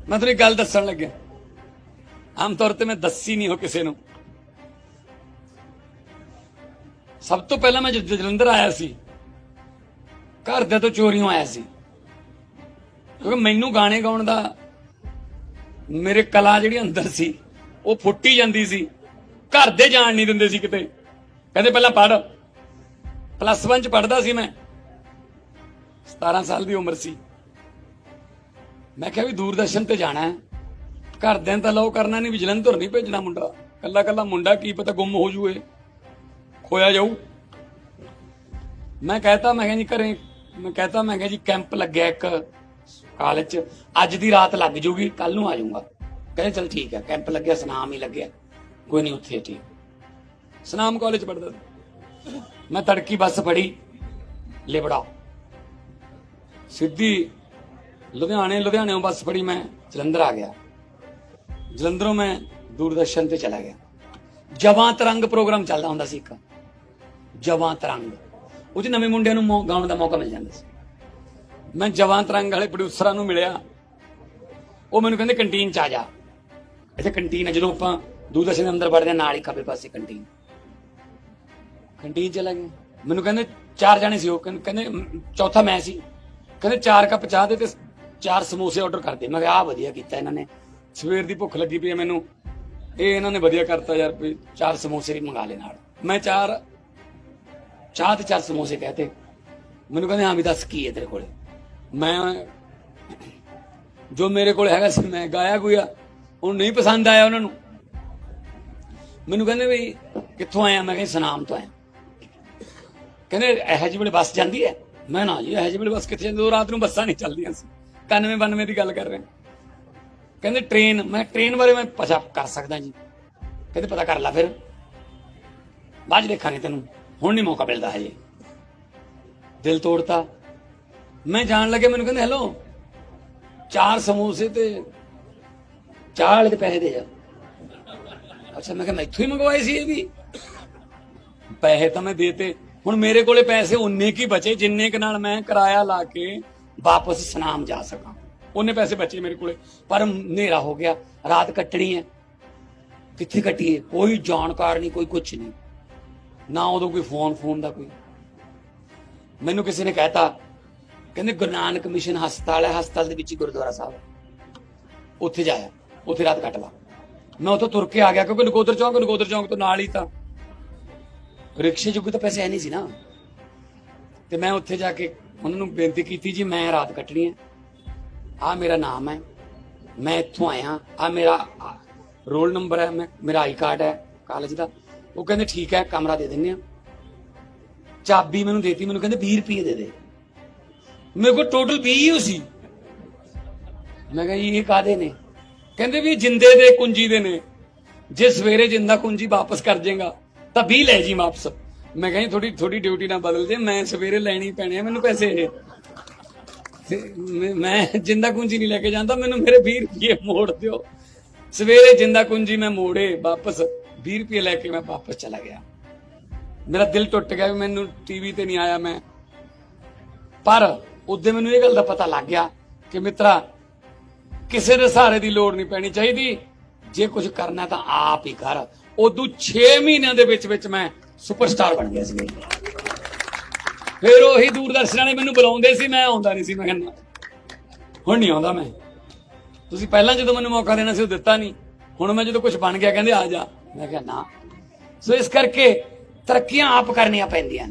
ਮੈਂ ਤੁਹਾਨੂੰ ਇੱਕ ਗੱਲ ਦੱਸਣ ਲੱਗਿਆ। ਆਮ ਤੌਰ ਤੇ ਮੈਂ ਦੱਸੀ ਨਹੀਂ ਹੋ ਕਿਸੇ ਨੂੰ। ਸਭ ਤੋਂ ਪਹਿਲਾਂ ਮੈਂ ਜਦ ਜਲੰਧਰ ਆਇਆ ਸੀ, ਘਰ ਦੇ ਤੋਂ ਚੋਰੀਆਂ ਆਇਆ ਸੀ। ਕਿਉਂਕਿ ਮੈਨੂੰ ਗਾਣੇ ਗਾਉਣ ਦਾ ਮੇਰੇ ਕਲਾ ਜਿਹੜੀ ਅੰਦਰ ਸੀ, ਉਹ ਫੁੱਟੀ ਜਾਂਦੀ ਸੀ। ਘਰ ਦੇ ਜਾਣ ਨਹੀਂ ਦਿੰਦੇ ਸੀ ਕਿਤੇ। ਕਹਿੰਦੇ ਪਹਿਲਾਂ ਪੜ੍ਹ। ਪਲੱਸ 1 ਚ ਪੜ੍ਹਦਾ ਸੀ ਮੈਂ। 17 ਸਾਲ ਦੀ ਉਮਰ ਸੀ। ਮੈਂ ਕਿਹਾ ਵੀ ਦੂਰਦਰਸ਼ਨ ਤੇ ਜਾਣਾ ਹੈ। ਘਰਦਿਆਂ ਤਾਂ ਲੋ ਕਰਨਾ ਨਹੀਂ ਵੀ ਜਲੰਧਰ ਨਹੀਂ ਭੇਜਣਾ ਮੁੰਡਾ। ਕੱਲਾ ਕੱਲਾ ਮੁੰਡਾ ਕੀ ਪਤਾ ਗੁੰਮ ਹੋ ਜੂਏ। ਖੋਇਆ ਜਾਊ। ਮੈਂ ਕਹਤਾ, ਮੈਂ ਕਿਹਾ ਜੀ ਘਰੇ, ਮੈਂ ਕਹਤਾ, ਮੈਂ ਕਿਹਾ ਜੀ ਕੈਂਪ ਲੱਗਿਆ ਇੱਕ ਕਾਲਜ ਚ। ਅੱਜ ਦੀ ਰਾਤ ਲੱਗ ਜੂਗੀ ਕੱਲ ਨੂੰ ਆ ਜਾਊਗਾ। ਕਹਿੰਦੇ ਚਲ ਠੀਕ ਹੈ, ਕੈਂਪ ਲੱਗਿਆ, ਸਨਾਮ ਹੀ ਲੱਗਿਆ। ਕੋਈ ਨਹੀਂ, ਉੱਥੇ ਠੀਕ। ਸਨਾਮ ਕਾਲਜ ਪੜਦਾ ਮੈਂ ਤੜਕੀ ਬੱਸ ਫੜੀ, ਲਿਬੜਾ। ਸਿੱਧੀ ਲੁਧਿਆਣੇ ਲੁਧਿਆਣੇੋਂ ਬੱਸ ਫੜੀ ਮੈਂ ਜਲੰਧਰ ਆ ਗਿਆ। ਜਲੰਧਰੋਂ ਮੈਂ ਦੂਰਦਰਸ਼ਨ ਤੇ ਚਲਾ ਗਿਆ। ਜਵਾਂ ਤਰੰਗ ਪ੍ਰੋਗਰਾਮ ਚੱਲਦਾ ਹੁੰਦਾ ਸੀ ਇੱਕ। ਜਵਾਂ ਤਰੰਗ। ਉਹ 'ਚ ਨਵੇਂ ਮੁੰਡਿਆਂ ਨੂੰ ਗਾਉਣ ਦਾ ਮੌਕਾ ਮਿਲ ਜਾਂਦਾ ਸੀ। ਮੈਂ ਜਵਾਂ ਤਰੰਗ ਵਾਲੇ ਪ੍ਰੋਡਿਊਸਰਾਂ ਨੂੰ ਮਿਲਿਆ। ਉਹ ਮੈਨੂੰ ਕਹਿੰਦੇ ਕੰਟੀਨ ਚ ਆ ਜਾ। ਇੱਥੇ ਕੰਟੀਨ ਹੈ ਜਦੋਂ ਆਪਾਂ ਦੂਰਦਰਸ਼ਨ ਦੇ ਅੰਦਰ ਵੜਦੇ ਹਾਂ, ਨਾਲ ਹੀ ਖੱਬੇ ਪਾਸੇ ਕੰਟੀਨ। ਕੰਟੀਨ ਚਲਾ ਗਿਆ। ਮੈਨੂੰ ਕਹਿੰਦੇ ਚਾਰ ਜਾਣੇ ਸੀ ਉਹ। ਕਹਿੰਦੇ ਚੌਥਾ ਮੈਂ ਸੀ। ਕਹਿੰਦੇ ਚਾਰ ਕੱਪ ਚਾਹ ਦੇ ਤੇ ਚਾਰ ਸਮੋਸੇ ਆਰਡਰ ਕਰਦੇ ਮੈਂ ਕਿਹਾ ਆ ਵਧੀਆ ਕੀਤਾ ਇਹਨਾਂ ਨੇ। ਸਵੇਰ ਦੀ ਭੁੱਖ ਲੱਗੀ ਪਈ ਹੈ ਮੈਨੂੰ। ਇਹ ਇਹਨਾਂ ਨੇ ਵਧੀਆ ਕਰਤਾ ਯਾਰ, ਵੀ ਚਾਰ ਸਮੋਸੇ ਵੀ ਮੰਗਾ ਲੈ ਨਾਲ। ਮੈਂ ਚਾਰ, ਚਾਹ ਤੇ ਚਾਰ ਸਮੋਸੇ ਕਹਤੇ ਮੈਨੂੰ ਕਹਿੰਦੇ, ਹਾਂ ਵੀ ਦੱਸ ਕੀ ਹੈ ਤੇਰੇ ਕੋਲੇ? ਮੈਂ ਜੋ ਮੇਰੇ ਕੋਲ ਹੈਗਾ ਸੀ, ਮੈਂ ਗਾਇਆ ਗੁਆ ਉਹਨੂੰ ਨਹੀਂ ਪਸੰਦ ਆਇਆ ਉਹਨਾਂ ਨੂੰ। ਮੈਨੂੰ ਕਹਿੰਦੇ ਵੀ, ਕਿੱਥੋਂ ਆਇਆ? ਮੈਂ ਕਿਹਾ ਸਨਾਮ ਤੋਂ ਆਇਆ। ਕਹਿੰਦੇ, ਇਹੋ ਜਿਹੀ ਵੇਲੇ ਬੱਸ ਜਾਂਦੀ ਹੈ? ਮੈਂ ਨਾ ਜੀ, ਇਹੋ ਜਿਹੀ ਵੇਲੇ ਬੱਸ ਕਿੱਥੇ ਜਾਂਦੀ? ਉਹ ਰਾਤ ਨੂੰ ਬੱਸਾਂ ਨਹੀਂ ਚੱਲਦੀਆਂ ਸੀ। 91 92 ਦੀ ਗੱਲ ਕਰ ਰਹੇ। ਕਹਿੰਦੇ ਟ੍ਰੇਨ ਮੈਂ ਟ੍ਰੇਨ ਬਾਰੇ ਮੈਂ ਪਤਾ ਕਰ ਸਕਦਾ ਜੀ। ਕਹਿੰਦੇ ਪਤਾ ਕਰ ਲੈ ਫਿਰ। ਬਾਅਦ ਦੇਖਾਂਗੇ ਤੈਨੂੰ। ਹੁਣ ਨਹੀਂ ਮੌਕਾ ਮਿਲਦਾ ਹਜੇ। ਦਿਲ ਤੋੜਤਾ। ਮੈਂ ਜਾਣ ਲੱਗੇ ਮੈਨੂੰ ਕਹਿੰਦੇ, ਹੈਲੋ, ਚਾਰ ਸਮੋਸੇ ਤੇ ਚਾਹ ਵਾਲੇ ਦੇ ਪੈਸੇ ਦੇ ਜਾ ਅੱਛਾ, ਮੈਂ ਕਿਹਾ, ਮੈਂ ਇੱਥੋਂ ਹੀ ਮੰਗਵਾਏ ਸੀ ਇਹ ਵੀ? ਪੈਸੇ ਤਾਂ ਮੈਂ ਦੇਤੇ। ਹੁਣ ਮੇਰੇ ਕੋਲੇ ਪੈਸੇ ਉਨੇ ਕੀ ਬਚੇ? ਜਿੰਨੇ ਕ ਨਾਲ ਮੈਂ ਕਿਰਾਇਆ ਲਾ ਕੇ ਵਾਪਸ ਸਨਾਮ ਜਾ ਸਕਾਂ। ਉਹਨੇ ਪੈਸੇ ਬਚੇ ਮੇਰੇ ਕੋਲੇ, ਪਰ ਹਨੇਰਾ ਹੋ ਗਿਆ, ਰਾਤ ਕੱਟਣੀ ਹੈ। ਕਿੱਥੇ ਕੱਟੀਏ? ਕੋਈ ਜਾਣਕਾਰ ਨਹੀਂ, ਕੋਈ ਕੁਝ ਨਹੀਂ। ਨਾ ਉਦੋਂ ਕੋਈ ਫੋਨ ਫੋਨ ਦਾ ਕੋਈ। ਮੈਨੂੰ ਕਿਸੇ ਨੇ ਕਹਿਤਾ, ਕਹਿੰਦੇ ਗੁਰੂ ਨਾਨਕ ਮਿਸ਼ਨ ਹਸਪਤਾਲ ਹੈ, ਹਸਪਤਾਲ ਦੇ ਵਿੱਚ ਹੀ ਗੁਰਦੁਆਰਾ ਸਾਹਿਬ ਉੱਥੇ ਜਾਇਆ ਉੱਥੇ ਰਾਤ ਕੱਟ ਲਾ। ਮੈਂ ਉੱਥੋਂ ਤੁਰ ਕੇ ਆ ਗਿਆ, ਕਿਉਂਕਿ ਨਕੋਦਰ ਚੌਂਕ ਨਕੋਦਰ ਚੌਂਕ ਤੋਂ ਨਾਲ ਹੀ ਤਾਂ। ਰਿਕਸ਼ੇ ਜੁਗ ਤਾਂ ਪੈਸੇ ਹੈ ਨਹੀਂ ਸੀ ਨਾ। ਤੇ ਮੈਂ ਉੱਥੇ ਜਾ ਕੇ ਉਹਨਾਂ ਨੂੰ ਬੇਨਤੀ ਕੀਤੀ ਜੀ, ਮੈਂ ਰਾਤ ਕੱਟਣੀ ਹੈ। ਆ ਮੇਰਾ ਨਾਮ ਹੈ। ਮੈਂ ਇੱਥੋਂ ਆਇਆ ਆ ਮੇਰਾ ਰੋਲ ਨੰਬਰ ਹੈ। ਮੈਂ, ਮੇਰਾ ਆਈ ਕਾਰਡ ਹੈ ਕਾਲਜ ਦਾ। ਉਹ ਕਹਿੰਦੇ, ਠੀਕ ਹੈ, ਕਮਰਾ ਦੇ ਦਿੰਨੇ ਆ ਚਾਬੀ ਮੈਨੂੰ ਦੇਤੀ, ਮੈਨੂੰ ਕਹਿੰਦੇ 20 ਰੁਪਏ ਦੇ ਦੇ। ਮੇਰੇ ਕੋਲ ਟੋਟਲ 20 ਹੀ ਸੀ। ਮੈਂ ਕਿਹਾ ਜੀ ਇਹ ਕਾਦੇ ਨੇ? ਕਹਿੰਦੇ ਵੀ ਜਿੰਦੇ ਦੇ, ਕੁੰਜੀ ਦੇ ਨੇ। ਜੇ ਸਵੇਰੇ ਜਿੰਦਾ ਕੁੰਜੀ ਵਾਪਸ ਕਰ ਜੇਗਾ, ਤਾਂ 20 ਲੈ ਜੀ ਵਾਪਸ। ਮੈਂ ਕਿਹਾ ਜੀ ਥੋੜੀ ਥੋੜੀ ਡਿਊਟੀ ਨਾ ਬਦਲ ਜੇ ਮੈਂ ਸਵੇਰੇ ਲੈਣੀ ਪੈਣੇ ਆ ਮੈਨੂੰ ਪੈਸੇ। ਇਹ ਮੈਂ- ਜਿੰਦਾ ਕੁੰਜੀ ਨਹੀਂ ਲੈ ਕੇ ਜਾਂਦਾ, ਮੈਨੂੰ ਮੇਰੇ 20 ਰੁਪਏ ਮੋੜ ਦਿਓ। ਸਵੇਰੇ ਜਿੰਦਾ ਕੁੰਜੀ ਮੈਂ ਮੋੜੇ ਵਾਪਸ 20 ਰੁਪਏ ਲੈ ਕੇ ਮੈਂ ਵਾਪਸ ਚਲਾ ਗਿਆ। ਮੇਰਾ ਦਿਲ ਟੁੱਟ ਗਿਆ ਵੀ ਮੈਨੂੰ ਟੀਵੀ ਤੇ ਨਹੀਂ ਆਇਆ ਮੈਂ। ਪਰ ਉਦੋਂ ਮੈਨੂੰ ਇਹ ਗੱਲ ਦਾ ਪਤਾ ਲੱਗ ਗਿਆ ਕਿ ਮਿੱਤਰਾ, ਕਿਸੇ ਦੇ ਸਹਾਰੇ ਦੀ ਲੋੜ ਨਹੀਂ ਪੈਣੀ ਚਾਹੀਦੀ। ਜੇ ਕੁਝ ਕਰਨਾ ਤਾਂ ਆਪ ਹੀ ਕਰ। ਉਦੋਂ 6 ਮਹੀਨਿਆਂ ਦੇ ਵਿੱਚ ਵਿੱਚ ਮੈਂ ਸੁਪਰਸਟਾਰ ਬਣ ਗਿਆ ਸੀ ਫਿਰ ਉਹੀ ਦੂਰਦਰਸ਼ਨ ਵਾਲੇ ਮੈਨੂੰ ਬੁਲਾਉਂਦੇ ਸੀ, ਮੈਂ ਆਉਂਦਾ ਨਹੀਂ ਸੀ, ਮੈਂ ਕਹਿੰਦਾ, ਹੁਣ ਨਹੀਂ ਆਉਂਦਾ ਮੈਂ। ਤੁਸੀਂ ਪਹਿਲਾਂ ਜਦੋਂ ਮੈਨੂੰ ਮੌਕਾ ਦੇਣਾ ਸੀ, ਉਹ ਦਿੱਤਾ ਨਹੀਂ। ਹੁਣ ਮੈਂ ਜਦੋਂ ਕੁਝ ਬਣ ਗਿਆ, ਕਹਿੰਦੇ ਆ ਜਾ। ਮੈਂ ਕਿਹਾ, ਨਾ। ਸੋ ਇਸ ਕਰਕੇ ਤਰੱਕੀਆਂ ਆਪ ਕਰਨੀਆਂ ਪੈਂਦੀਆਂ ਨੇ।